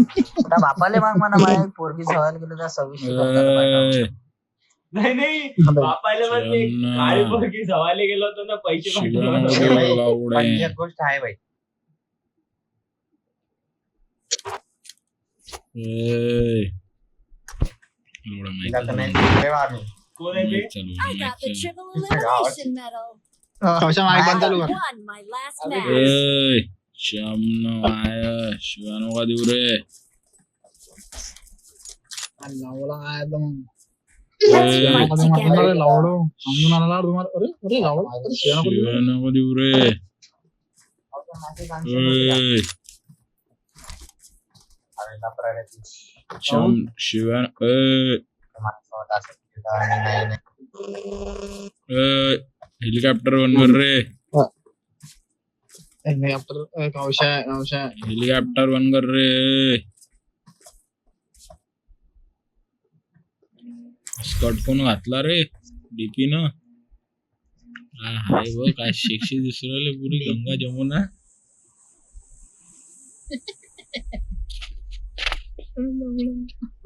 आता बापाले माग म्हणा माझ्या पोरगी सवाल केलं तर. अय, नाही नाही. बापायला म्हणते काळी. पोरगी सवाली गेलो होतो ना पैसे पाठवले. एक गोष्ट आहे बाई अय. एवढं माहिती तिला तर नाही नाही. ठेवा आम्ही. कोण आहे ते? चालू I got the आहे. triple elimination medal. कौशा माईक बंद चालू I कर won my last match. अय, श्यामनं आय, शिवानं का देऊ रे लावला काय आता मग Let's अय, fight अरे together. लावडो समजून आला तुम्हाला अरे अरे लावडो अरे हेलिकॉप्टर कौशा कौशा हेलिकॉप्टर बन कर रे. स्कर्ट कोण घातला रे डीपी न हाय बघ काय शेक्षी दिसू राहिले पुरी गंगा जमुना.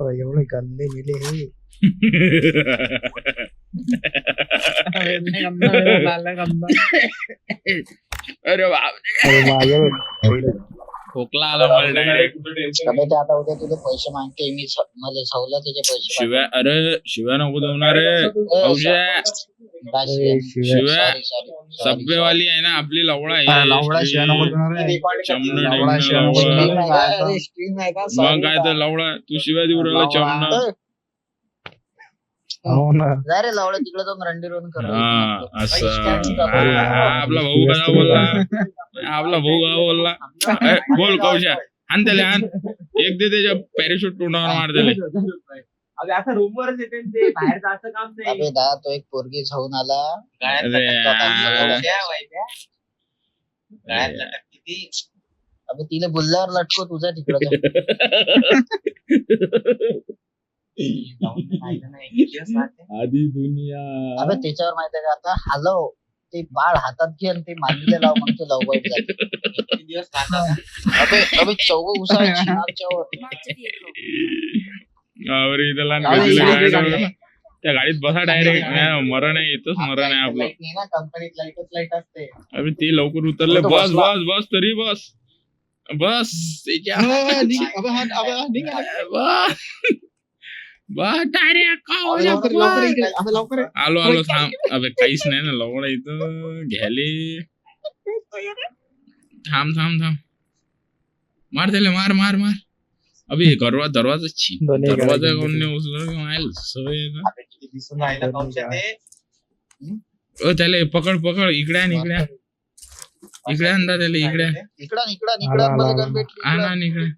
अरे एवढे गंदे मिले हे. गंदा गंदा. अरे बाप अरे माझं खोकला आला मला डायरेक्ट अबे ते आता उद्या तुझे पैसे मागते मी स- मला सवलतीचे पैसे शिव्या अरे शिव्या नको देऊ ना रे. औषा पाहिजे शिव्या. सभ्यवाली आहे ना आपली लवळा अरे लावडा शिवाय नको देणार रे. चमन लावडा शिवाय नको देणार. मग काय तर लवळा तू शिव्या देऊ राहिला चमन. हो ना. जा रे लावलं तिकडे जाऊन रंडी रोन कर हा असं. हा, हा, आपला भाऊ कसा बोलला? आपला भाऊ कसा बोलला? ए, बोल कौशा. आण त्याला आण. एक दे त्याच्या पॅरेशूट तोंडावर मार त्याले. अबे आता येते ना ते. बाहेर जायचं काम नाही. अबे दा तो एक पोरगी जाऊन आला. अरे यार. अबे तिला बुल्ल्यावर लटको तुझा तिकडे आधी दुनिया. अबे त्याच्यावर माहितीये का आता? हलव ते बाळ हातात घे आणि ते मांडीला लाव मग ते लवकर जाते किती दिवस राहतात अबे अबे चौघ उसायची. अरे त्याला अरे? त्या गाडीत बसा डायरेक्ट मरण आहे इथंच मरण आहे आपलं. लाइट नाही ना कंपनीत लाईटच लाइट असते. अबे ते लवकर उतरले. बस. बस बस तरी बस. बस. बस. लवकर लवकर लवकर. आलो आलो थांब. अबे काहीच नाही ना लवडा इथं. घ्याले थांब थांब थांब. मार त्याला मार मार मार. अबे हे दरवा दरवाजा छी. दरवाजा गाड्या कोण नाही उचललं की? मायला सवय अ त्याला पकड पकड. इकडे आण इकडे आण. इकडे आणता त्याला इकडे आण. इकडं इकडं इकडं आण इकडं. आण इकडे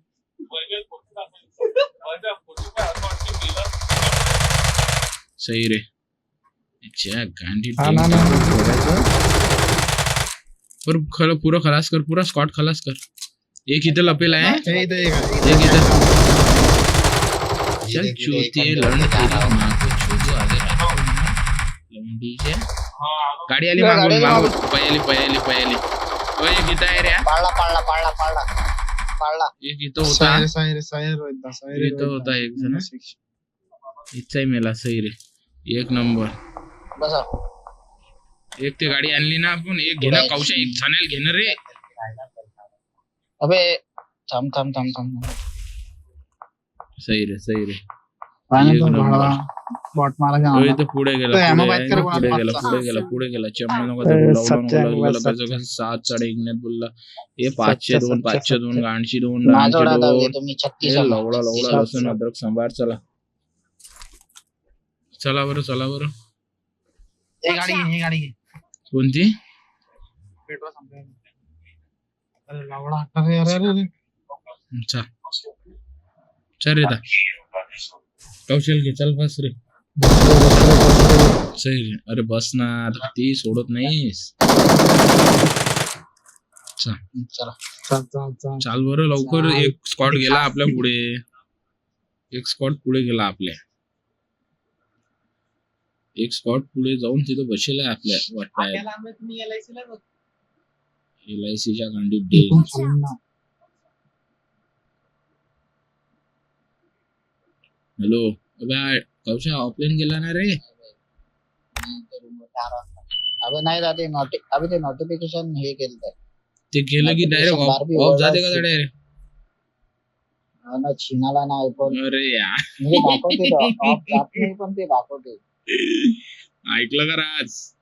सही रे अच्छा गांधी हा ना ना पर खल पूरा खलास कर पूरा स्कॉट खलास कर. एक इथं लपेला हे. इथं एक इथं. चल चूतिए एखाद्या लड़न तेरी. माँ को छोड़ो आगे रखो. लंडीचे गाडी आली मागून मागून. पयाली पयाली पयाली ओय एक इथं आहे रे. पाळला पाळला पाळला पाळला. पाळला. एक इथं होता. सायर सायर सायर होता सायर इथं होता एक जण. इथंही मेला सही रे एक नंबर बसा एक ते गाडी आणली ना आपण एक घेणं कौशा एक झानेल घेणं रे अबे थांब थांब थांब थांब सही रे सही रे पाहिलं एक तो नंबर. भाडा. बॉट मारा तो जाणार. इथं पुढे गेला तो ammo पुढे बात कर, पुढे कोणाला गेला पाचचा. पुढे गेला पुढे गेला चमन नको अरे, लावला सच्चा नको आहे, गेला सच्चा. पाहिजे कसं सात साडे इग्नेत बोलला हे पाचशे सच्चा, दोन सच्चा, पाचशे दोन सच्चा. गाणशे दोन माझा डाणशे डाटा दोन तुम्ही छत्तीस हे लवडा लवडा सात, लसूण सात. अद्रक सांबार चला चला बरं चला बरं. हे गाडी घे, हे गाडी घे. कोणती? पेट्रोल संपलं. अरे लावडा अरे अरे अरे अरे. चल. चल रे दा. कौशल घे चल बस रे. सही रे. अरे बस ना ती सोडत नाहीस. चला. चल. चल चल चाल. बरं लवकर एक स्कॉट गेला आपल्या पुढे. एक स्कॉट पुढे गेला आपल्या. एक स्कॉट पुढे जाऊन तिथं बसेल आहे आपल्या वाटत आपल्याला आम्ही तुम्ही LIC ला बघ. एल आय सीच्या गांडीत डे इथून खालून ना. हॅलो अबे कौशा ऑफलाईन गेला ना रे? अबे नाही जाते नोटि अबे ते नोटिफिकेशन हे केलं ते गेलं की डायरेक्ट ऑफ जाते का. डायरेक्ट ना छिनाला ना आयफोन अरे यार. म्हणजे दाखवते नाही पण ते दाखवते. ऐकलं का राज?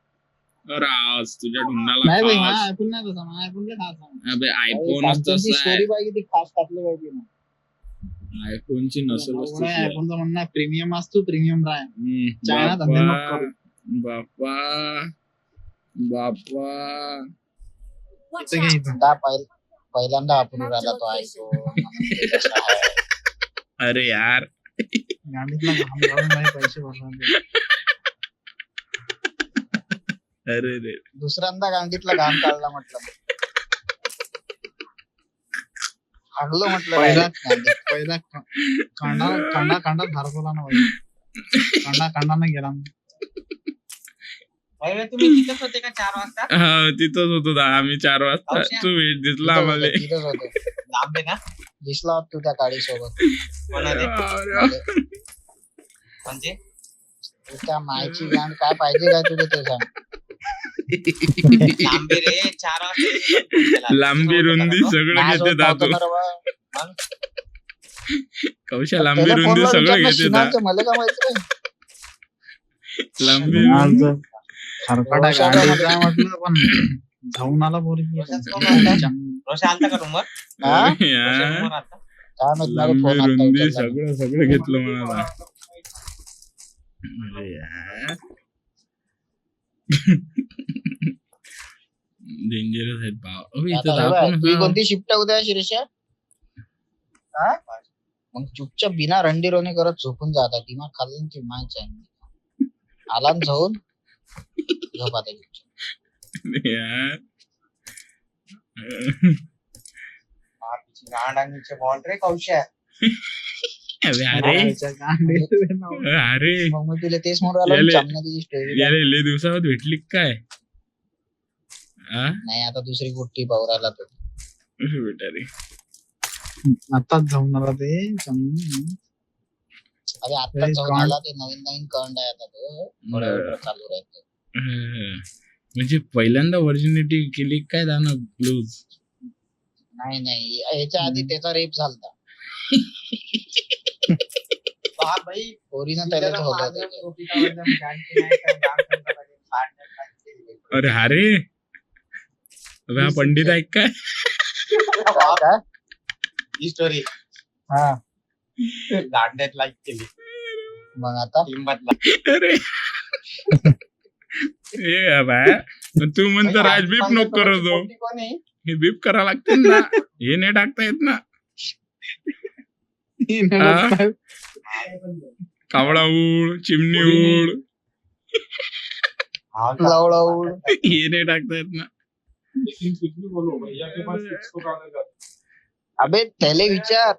राज तुझ्या ढुंगाला नाही भाई खास. मला आयफोन नाही तसा मला आयफोन खास अबे आयफोनच तसा स्टोरी आहे. पाहिजे ती खास टाकली पाहिजे ना. आयफोनची नसलच तशी. आहे. आयफोनचं म्हणणं प्रीमियम असतो प्रीमियम राय. हम्म, चायना धंदे नको बाप्पा करू. बाप्पा. बाप्पा. Watch इथं घे out. इथं. आता पहिल- पहिल्यांदा आपण राहिला तो आयफोन अरे यार. नाही पैसे भरणार अरे रे. दुसऱ्यांदा गांडीतला घाम काढला म्हटलं. हागलो म्हटलं पहिला-. पहिला कांडा कांडा कांडा धारकोला ना कांडा कांडा ना गेला. तुम्ही तिथेच होते का चार वाजता? हा तिथंच होतो दा. आम्ही चार वाजता? तू भेट दिसला आम्हाला. दिसला होता तू त्या काळी सोबत म्हणजे? त्या मायची गांड काय पाहिजे काय तुझे ते सांग. लांबे रे चार वाजता तुम्ही phone केला. लांबी रुंदी सगळं माझ्यासोबत घेते नव्हतं दातू. कौशा लांबी त्याला रुंदी फोनवर सगळं विचारलं, घेते दा मला काय माहिती नाही. लांबी खरकाटा गाडी काय म्हटलं पण धावून आला पोरी? रोषा आलता का रूमवर हा? अरे यार, रूमवर आलता काय माहीत मला लांबी फोन आता रुंदी उचलला नाही. सगळं सगळं घेतलं मला अरे यार डेंजरस आहेत भाव अबे इथं आता हे बघ, दाखवून तुझी हा. कोणती शिफ्ट उद्या शिरीषा हा? मग चुपचाप बिना रंडीरोणी करत झोपून जातात दिमाग खाल्लं ती मायच आहे आला न जाऊन झोप आता चुपचाप. अरे यार अरे. अरे. मग मी तुला तेच म्हणून राहिलो याले- चांगलं तिची स्टोरी यार लय दिवसावर भेटली का काय? हा नाही आता दुसरी गोष्टी पाहू राहिला तो आताच जाऊन आला ते. अरे आता अरे जाऊन कांड. आला ते नवीन नवीन कंड आहे आता तो. थोड्या वेळ चालू राहतो हं. म्हणजे पहिल्यांदा व्हर्जिनिटी केली काय दाना लूज नाही नाही. याच्या आधी त्याचा रेप झालता. अरे अरे अबे हा पंडित ऐक काय? ही. स्टोरी हा. लाईक केली. मग आता? लिंबातला अरे. ए तू म्हणतो राज बीप नको करत हो आहे? हे बीप करा लागते ना. हे नाही टाकता येत ना? कावळा उड चिमणी उड लावला उड हे नाही टाकता येत ना. अबे त्याले विचार.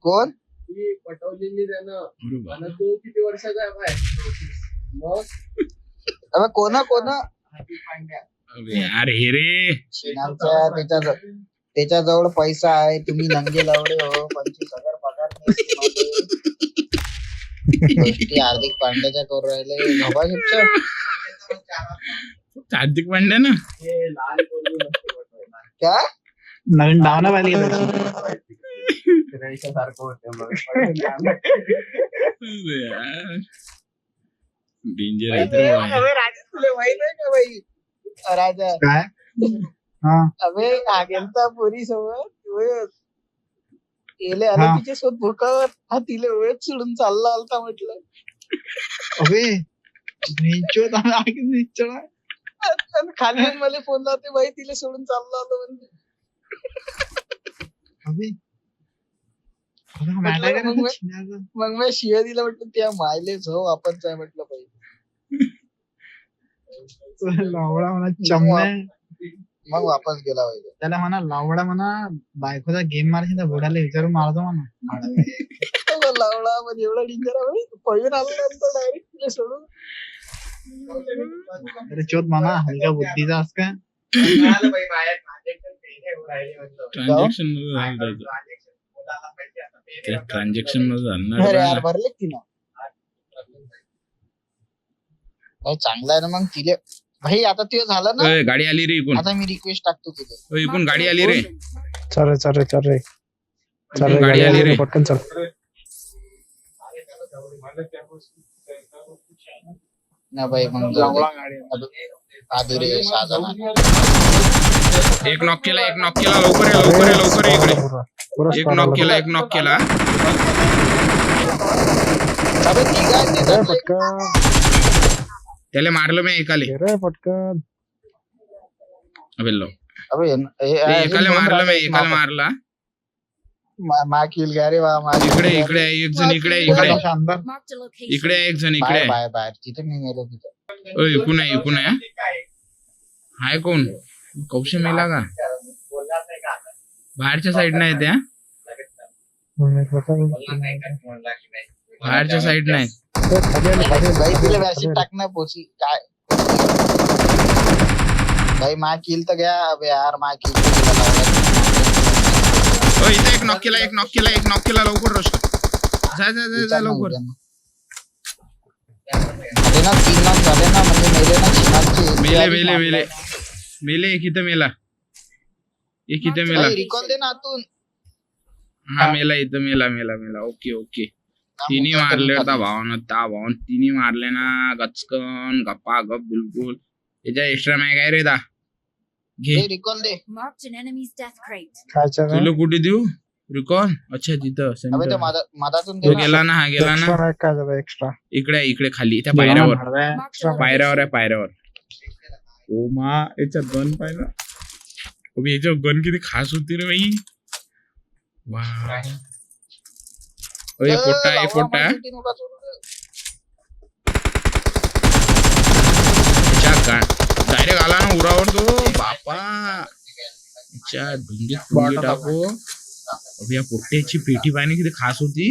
कोण? पटवलेली त्यानं. तो किती वर्षाचा आहे मग? अबे कोण कोण अबे यार हे रे श्रीनाथच्या त्याच्या त्याच्याजवळ पैसा आहे तुम्ही नंगे लावले हो पंचवीस हजार पगार नाही तुम्हाला. गोष्टी हार्दिक पांड्याच्या करू राहिले चुपचाप हार्दिक पांड्या ना हे. काय नवीन डाव नाही पाहिली का त्याची? अबे यार डेंजर आहे. अबे राजा तुला माहीत आहे का बाई? राजा. काय? हा. अबे गेलता पोरी सोबत गेले आले हा. तिच्या सोबत भुकावर हा तिला वेळ सोडून चालला आलता म्हटलं. अबे नीचोत आगे. आणि खाली येऊन मला फोन लावते बाई तिला सोडून चालला आलो म्हणजे अबे. मग मी-. मग मी शिव्या दिला म्हटलं त्या मायलेच हो आपणच आहे म्हटलं पाहिजे लावडा म्हणा चमण्या मग वापस गेला पाहिजे. त्याला म्हणा लावडा म्हणा बायकोचा गेम मारायची त्या बुडाला विचारून मारतो म्हणा. तो लावला म्हणजे एवढा डेंजर आहे. पळून आलो नंतर डायरेक्ट तिला सोडून. अरे चोत म्हणा हलक्या बुद्धीचा अस म्हणलं. ट्रान्झॅक्शन ट्रान्झॅक्शनमध्ये. भरले की ना भाई चांगला आहे ना मग तिले. भाई आता ते झालं ना ओय, गाडी आली रे इकून. आता मी रिक्वेस्ट टाकतो तिथे ओय, इकून गाडी आली रे. चल रे चल रे चल रे. चल रे गाडी आली रे. पटकन चल. ना भाई मग जाऊ दे. एक नॉक केला एक नॉक केला. लवकर ये लवकर ये लवकर ये इकडे. एक नॉक. केला एक नॉक केला. अबे. पटकन. त्याला मारलं मी एकाले. ये रे पटकन. अबे एकाले मारलं मी. एकाला मारला. रे वा इकडे. इकडे एक जण इकडे इकडे. इकडे एक जण इकडे बाहेर आहे. बाहेर बाहेर. तिथे मी मेलो तिथे. ओय, इकून आहे इकून आहे. हाय कोण? कौश मेला का? बाहेरच्या साईड नाही त्या. बाहेरच्या साईड नाही. तिला पोची काय? भाई मा किल तर घ्या अबे यार मा किल इथे एक नॉक केला एक नॉक केला एक नॉक केला लवकर रश जा जा जा जा लवकर. ना. तीन नॉक झाले ना म्हणजे मेले ना चिनाची मेले मेले मेले. मेले एक इथं मेला. एक इथं मेला. रिकॉल दे ना आतून. हा मेला इथं मेला मेला मेला. Okay okay. तिन्ही मारले होता भावानं त्या भावान. तिन्ही मारले ना गचकन गप्पा गप बिलकुल. त्याच्या एक्स्ट्रा मॅग आहे रे दा? घे. रिकॉल दे. Marked an enemy's death crate. खायचं नाही. तुला कुठे देऊ? रिकॉल अच्छा तिथं अबे center. ते मधा- मधातून दे तो ना. गेला ना हा गेला ना. एक्स्ट्रा नाही काय झालं एक्स्ट्रा इकडे आहे, इकडे खाली त्या पायऱ्यावर. Marked पायऱ्यावर आहे. पायऱ्यावर. ओ मा याच्यात गन पाहिलं. अबे याच्यावर गन किती खास होती रे बाई. वा. अरे तीन उडा सोडू दे. डायरेक्ट आला ना उरावर तो. बापा. पुंगी टाको. या पोट्ट्याची पेटी पाहिजे किती खास होती?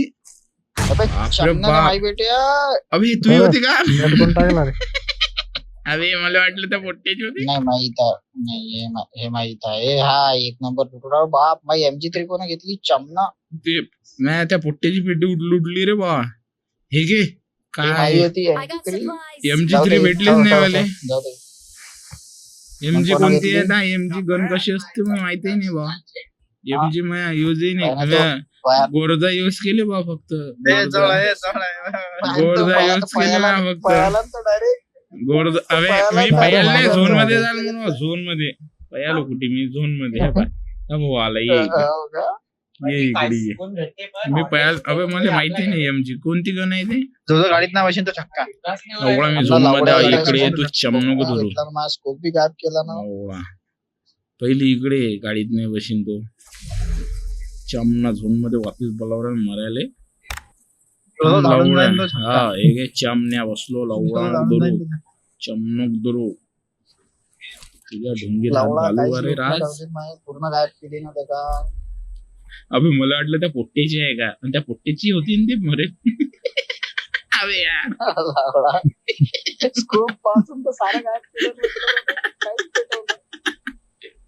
अबे बापरे चमना बाप. भाई बेट्या अबे तू होती का? नेट पण टाकला रे अबे मला वाटलं त्या पोट्ट्याची होती. नाही माहीत आहे. नाही हे हे माहीत आहे. हा एक नंबर तुटला बाप माई एमजी थ्री कोण घेतली? चमना ते मी त्या पोट्ट्याची पेटी उडली उडली रे बा. हे घे. काय. एमजी थ्री भेटलीच नाही वाले. एमजी कोणा कोणती आहे? ना एमजी गन कशी असते मला माहिती नाही बा. एमजी मला युजही नाही. गोरजा यूज केले बा फक्त. गोरजा. पाया- यूज केले ना फक्त. गोरजा अबे पायाला मी पयाल नाही झोनमध्ये म्हणून झोनमध्ये. पयालो कुठे मी झोनमध्ये. आला ये. हो? ये इकडे? मी पयाल अबे मला माहिती नाही एमजी कोणती गन आहे ते? जो जो गाडीत नाही बशीन तो छक्का. एवढा मी झोनमध्ये इकडे ये तू लावडा चम नको धरू. ना, स्कोप बी गायब केला ना. एवढा पहिली इकडे गाडीत नाही बशीन तो. चमना झोनमध्ये वापिस बोलावर मरायले. हा एक चमन्या बसलो लवडा छक्का. चमनक दुरू तुझ्या माई पूर्ण गायब केली ना त्याचा अबे मला वाटलं त्या पोट्ट्याची आहे का? आणि त्या पोट्ट्याची होती ना ते मरे. अबे यार. लावडा. स्कोपपासून तर सारं पेटवलं.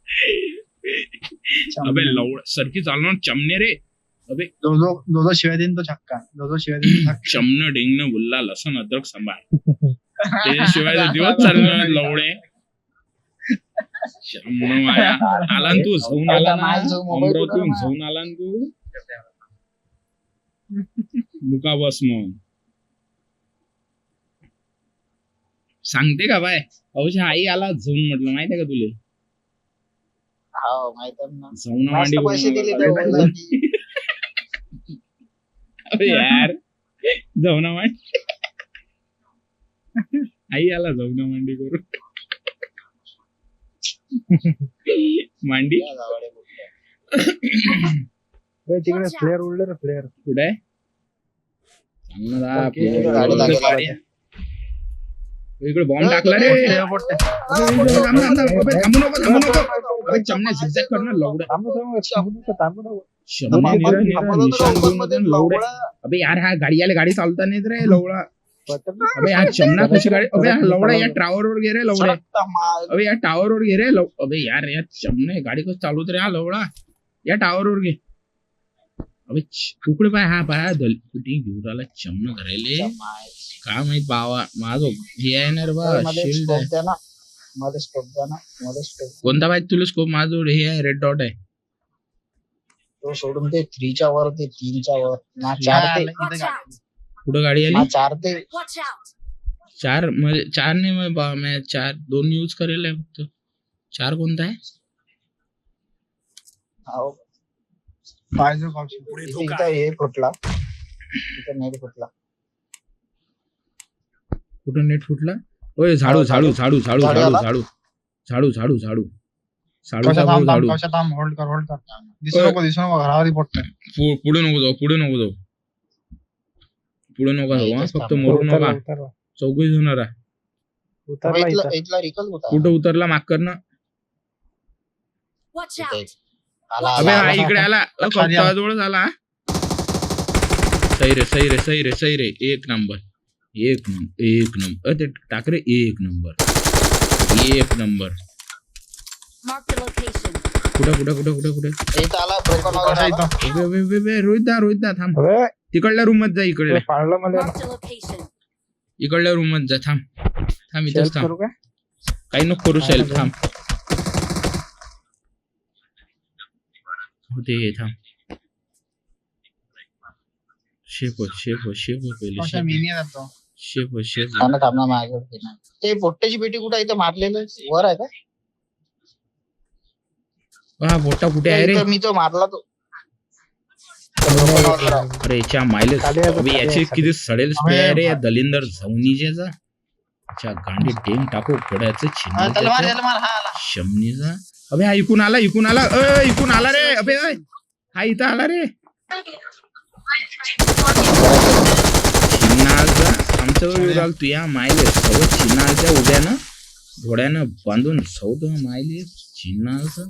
अबे लवड सरकी चालणार चमने रे. अबे. जो जो जो शिवाय देईन तो छक्का. जो जो शिवाय देईन छक्का. चमन ढेंगणं गुल्ला लसण अद्रक सांबार. त्याच्याशिवाय तर दिवस चालणार लवडे. आला ना तू जाऊन आला ना. जाऊ, अमरावतीहून जाऊन आला ना तू. मुका बस मग सांगते का बाय? अवश्य आई आला जाऊन म्हटलं. माहितीये का तुले? हो माहीत आहे ना. जाऊन मांडी पैसे दिले. अबे यार. जाऊन मांडी. आई आला जाऊन मांडी करून. मांडी तिकडे फ्लेअर उडले रे फ्लेअर कुठे इकडे बॉम्ब टाकला रे थांब, थांब, थांब. अबे, थांबू नको थांबू नको अबे, चमण्या zigzag करणं लवडं थांबू थांबू थांबू नको थांबू नको शमने आपण- निरा- निरा आपण निशाण तर घेऊन मध्ये मधून लवडे लावडा. अबे यार हा गाडी आले गाडी चालता नाहीत रे लवडा पटकन. अबे यार चमना कशी गाडी अबे हा लवडा या टावर वर गे रे लवडे. अबे या टावर वर गे रे लव अबे यार या चमने गाडी कसं चालवत रे हा लवडा? या टावर वर घे. अबे कुकडे पाय हा पाय हा दल कुठे घेऊन आला चमन धरायले? काय माहीत बावा माझं हे आहे ना रे बा शिल्डमध्ये स्कोप द्या ना. मध्ये स्कोप कोणता पाहिजे तुला स्कोप माझं हे आहे रेड डॉट आहे. तो सोडून ते थ्रीच्या वर ते तीनच्या वर. ना चार ते! कुठं गाडी आली? चार ते! चार म्हणजे चार नाही बा मी चार दोन यूज करेल आहे फक्त. चार कोणता आहे. पाहिजे इथं हे फुटला. नेट कुठं नेट फुटला? ओय झाडू झाडू. झाडू. झाडू झाडू झाडू झाडू? झाडू. झाडू झाडू झाडू. होल्ड कर होल्ड कर. दिसू. नको दिसू नको घरावर पडतोय पु- पुढे नको जाऊ पुढे नको जाऊ. पुढे नको जाऊ हा फक्त. मरू नका. चौकशी होणार आहे. कुठं उतरला माग कर ना. अबे हा. इकडे आला. जवळच आला. हा. सही रे सही रे सही रे सही रे. एक नंबर. एक नंबर एक नंबर. ते टाक रे एक नंबर. एक नंबर. कुठं कुठं कुठं कुठं कुठं? इथं आला वगैरे आला. रोहित दा रोहित दा थांब. अबे तिकडल्या रूममध्ये जा इकडल्या. मला. Location. इकडल्या रूममध्ये जा थांब. थांब इथंच थांब. करू का काही नको करू सेल्फ थांब. होते हे थांब. शेप हो शेप हो शेप हो पहिले शेप मिनी येतात तो शेप हो शेप हो. थांब थांब. ते पोट्ट्याची पेटी कुठे इथं मारलेलं वर आहे का? हा मोठा कुठे आहे रे? मी तो मारला तो. अरे याच्या मायलेज याचे किती सडेल रे या दलिंदर झवनीजेचा अच्छा गांडी डेंग टाकू आला शमनीचा. अबे हा इकून आला इकून आला. अ इकून आला रे. अबे. हा इथं आला रे. छिन्नाचा येऊ लागला तू या मायले सव छिन्नाच्या उद्यानं घोड्यानं बांधून सौद मायले छिन्नाचं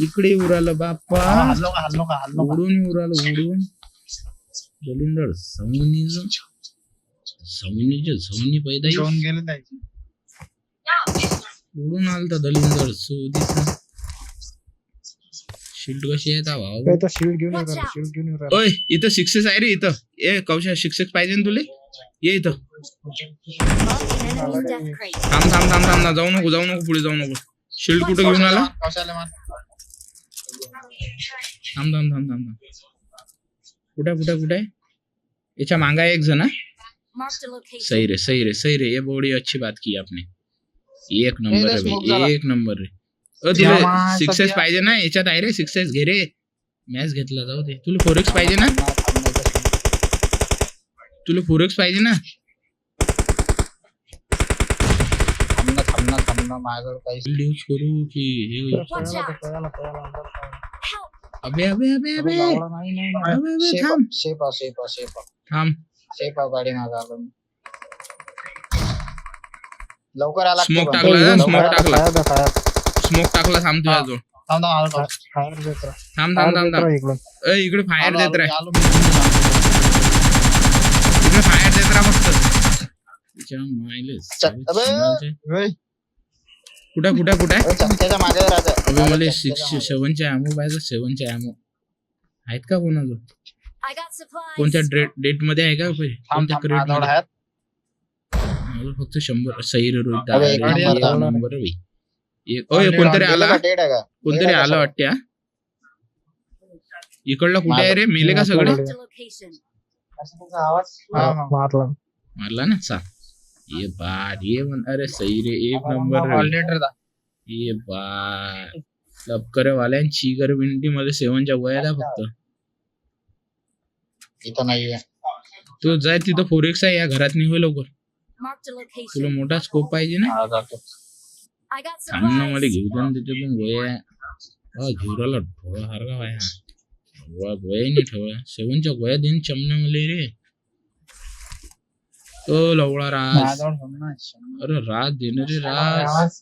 इकडे राहिलं बाप्पा. हल्लो का हल्लो का हल्लो का उडून राहिलं उडून. दलिंदर सवनीच सवनीचे सवनी पैदा जेवण गेले त्याची उडून आलता दलिंदर सोदीचा. शिल्ड कशी आहे ता भाऊ? तो शिल्ड घेऊन out. शिल्ड घेऊन ओय इथं शिक्षक आहे रे इथं. ए कौशा शिक्षक पाहिजे ना तुले? ये इथं. थांब थांब थांब थांब ना जाऊ नको जाऊ नको पुढे जाऊ नको. शिल्ड कुठं घेऊन आला? कशाला थांब थांब थांब थांब. थांब कुठे कुठे कुठे याच्या मांगा एक जण. सही रे सही रे सही रे. ये बड़ी अच्छी बात की आपने. एक नंबर रे, है भाई. एक नंबर रे या तुला सिक्सेस पाहिजे ना? याच्यात आहे रे सिक्सेस घे रे. मॅच घेतला जाऊ दे. तुला फोर एक्स पाहिजे ना? तुला फोर एक्स पाहिजे ना? थांब ना थांब ना थांब ना. माझ्याकडे काहीच यूज करू की हे अबे अबे अबे अबे अबे, लावला नाही, नाही, नाही. अबे अबे शेपा थांब शेपा शेपा शेपा थांब शेपा गाडी मागं आलो मी. लवकर आला Smoke की टाकला. ना, लवकर smoke आला. टाकला. स्मोक टाकला थांब तुझ्या जवळ थांब थांब आलो फायर देत राहा. थांब थांब थांब देत थांब राहा इकडून. अय, इकडे फायर आलो, देत आलो, राह आलो मी. इकडे फायर देत राहा फक्त तिच्या अबे. कुठं कुठं कुठं? मागे अबे राजा मला सिक्स. सेवनचे ॲमो पाहिजे सेवनचे ॲमो आहेत का supplies. कोणत्या डेट डेटमध्ये आहे का कोणत्या क्रेट मला फक्त शंभर सैर रोहित नंबर आहे ओय कोणतरी आला? आहे कोणतरी आलं? वाटते हा? इकडला कुठे आहे रे? मेले का सगळे. मारला. मारला ना सा ये बार ये म्हण अरे सही रे एक नंबर रे. ऑलरेडी दा. ये बार लपकर वाल्यांची गर विंटी मध्ये सेवनच्या आहे फक्त। इथं नाहीये तू जाय तिथं फोर एक्स आहे या घरात निघू लवकर। तुला. मोठा स्कोप पाहिजे ना। ना मला. घेऊ ना त्याच्यातून गोया हा घेऊ राहिला ढोळा सारखा वाया गोया नाही ठेवा सेवनच्या गोया देईन चमना मले रे. तो लवळा राज नाही. अरे राज देणं रे राज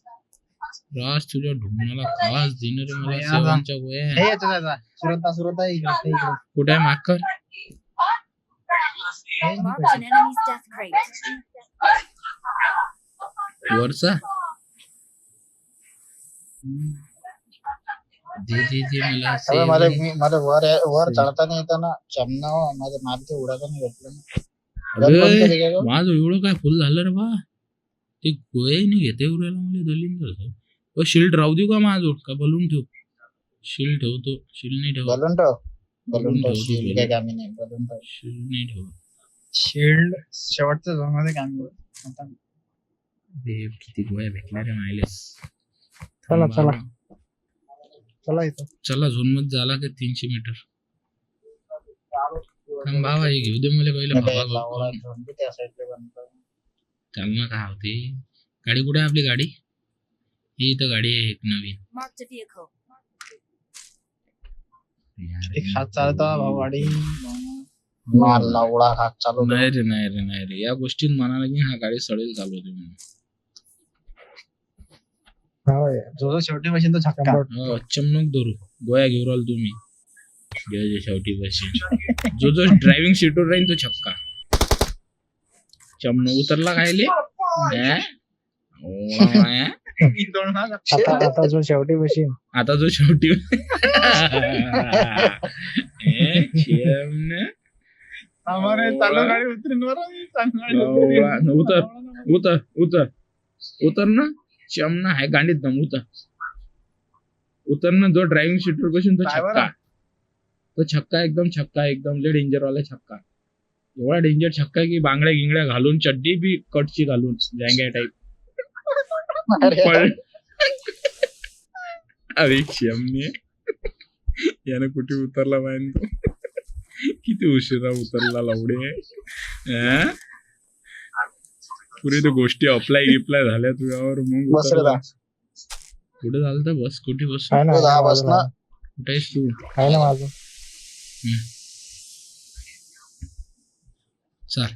राज तुझ्या ढुंगणाला खास देणं रे मला अरे, सेवनच्या गोया हे. सुरता सुरता. कुठे आहे माकर. वरचा दे दे दे मला मला वर वर. चढताना येताना चमना माझं माल ते उडाताना भेटलं ना माझं एवढं काय फुल झालं रे बा. ते गोयाने घेते उरायला मला दलिंदर शिल्ड राहू देऊ का माझं का बलून ठेव. शिल्ड ठेवतो. शिल्ड नाही ठेव बलून ठेव. बलून ठेव. ठेवतो, शिल बलून. काय कामी नाही. बलून ठेव. शिल्ड नाही ठेव शिल्ड शेवटच्या झोनमध्ये काम करत किती गोया भेटल्या रे मायलेस चला. चला. चला इथं. चला झोनमध्ये झाला का तीनशे मीटर? थांब भावा हे घेऊ दे मला पहिले भावा लावला घेऊ. झोन बी त्या साईडला बनतो. चाल ना काय होते गाडी कुठे आहे आपली गाडी ही इथं गाडी आहे एक नवीन vehicle. एक हात चालतो भाऊ गाडी माल लावडा हात चालू नाही रे नाही रे नाही रे या गोष्टीत म्हणाला की हा गाडी सडेल चालवते म्हणून हो यार. जो जो शेवटी मशीन तो छक्का हो, चमनक धरू गोया घेऊन राहिलो तुम्ही शेवटी बशी जो जो ड्रायव्हिंग सीटवर राहील तो छक्का। चमन उतरला खायले? आता आता जो शेवटी बशीन आता जो शेवटी. उतर उतर उतर उतर। ना चमना आहे गांडीत दम उतर। उतर ना जो ड्रायव्हिंग सीटवर बसून तो छक्का। तो छक्का एकदम छक्का एकदम लय डेंजर वाला छक्का. एवढा डेंजर छक्का की बांगड्या गिंगड्या घालून चड्डी बी कटची घालून जँग्या टाईप अरे, चमने यानं कुठे उतरला पाहिजे तो? किती उशिरा उतरला लावडे? पुरे तर गोष्टी अप्लाय गिप्लाय झाल्या तुझ्यावर मग. कुठे झालं तर बस? कुठे बस तू. कुठे तू? चाल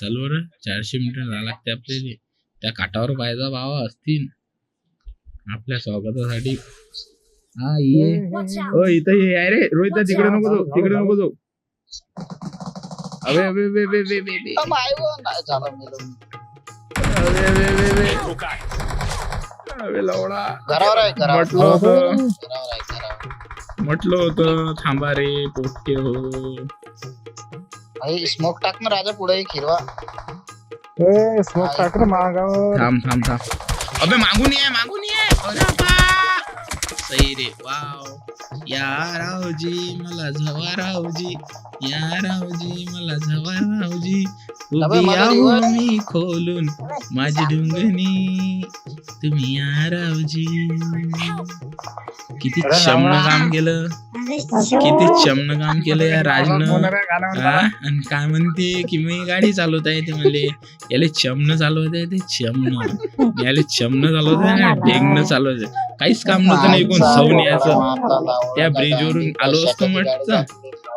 चल बरं. चारशे मीटर जावं लागते आपल्याला. त्या काठावर पाहिजे भावा असतील. आपल्या स्वागतासाठी. हा ये. ओ इथं ये. रे. रोहित तिकडे नको जाऊ. तिकडे नको जाऊ. अबे अबे अबे अबे अबे अबे. लवडा. आहे म्हटलं होतं घरावर म्हटलं होतं थांबा रे पोट्टे हो. स्मोक टाक ना राजा पुढे एक हिरवा. ए स्मोक टाक रे मागावर. थांब थांब थांब. अबे मागून ये मागून ये. अरे बा सही रे वाव. या रावजी मला झवा रावजी या रावजी मला झवा रावजी अबे, उभी आहो मी खोलून. माझी ढुंगणी तुम्ही या रावजी किती चमन. काम केलं. किती चमन काम केलं या राजनं? आणि काय म्हणते की मी गाडी चालवत आहे ते म्हणले. याले चमन चालवत आहे ते चमन. याले चमन चालवत आहे ना डेंगन चालवत आहे. काहीच काम नव्हतं नाही कोण सौन यायचं त्या ब्रिजवरून आलो असतो म्हटलं.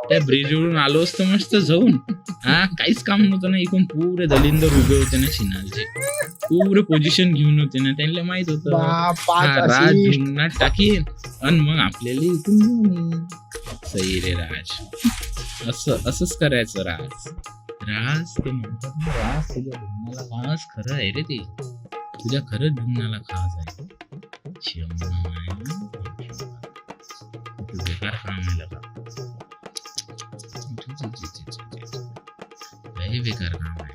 त्या ब्रिजवरून आलो असतो मस्त जाऊन. हा काहीच काम नव्हतं ना इकडून पुरे दलिंदर उभे होते ना शिनालचे. पुरे पोझिशन घेऊन होते ना त्यांना माहीत होतं. राज. ढुंगणात टाकीन. आणि मग आपल्याला इथून. सही रे राज. असं असंच करायचं राज. राज ते म्हणतात ना राज तुझ्या ढुंगणाला खास खरं आहे रे ते. तुझ्या खरंच ढुंगणाला खास आहे. आहे. तू बेकार काम आहे.